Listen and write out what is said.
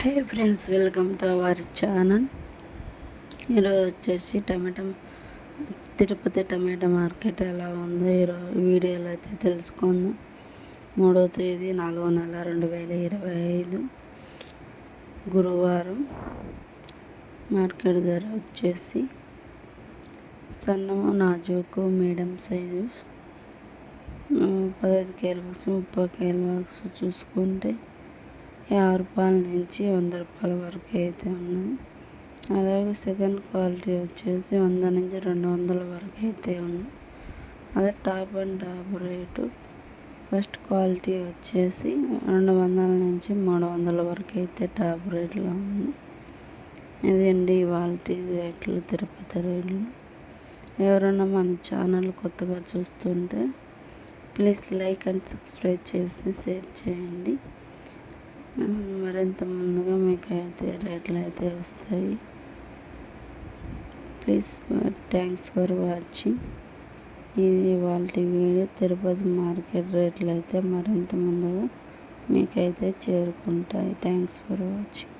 Hi friends welcome to our channel ఈరోజు వచ్చేసి టమాటా తిరుపతి టమాటా market ఎలా ఉందో ఈరోజు వీడియోలో అయితే తెలుసుకుందాం. మూడవ తేదీ నాలుగో నెల రెండు వేల ఇరవై ఐదు గురువారం మార్కెట్ ధర వచ్చేసి సన్నము నాజూకు మీడియం సైజు పదహైదు కేల బాక్స్ ముప్పై కేల బాక్స్ చూసుకుంటే యాభై రూపాయల నుంచి వంద రూపాయల వరకు అయితే ఉన్నాయి. అలాగే సెకండ్ క్వాలిటీ వచ్చేసి వంద నుంచి రెండు వందల వరకు అయితే ఉంది అదే top and top rate first quality వచ్చేసి రెండు వందల నుంచి మూడు వందల వరకు అయితే టాప్ రేట్లో ఉంది. ఇదండి ఇవాళ రేట్లు తిరుపతి రేట్లు. ఎవరైనా మన ఛానల్ కొత్తగా చూస్తుంటే ప్లీజ్ లైక్ అండ్ సబ్స్క్రైబ్ చేసి షేర్ చేయండి. మరింత ముందుగా మీకు అయితే రేట్లు అయితే వస్తాయి. Please thanks for watching. ఇది వాళ్ళ వీడియో తిరుపతి మార్కెట్ రేట్లు అయితే మరింత ముందుగా మీకైతే చేరుకుంటాయి. Thanks for watching.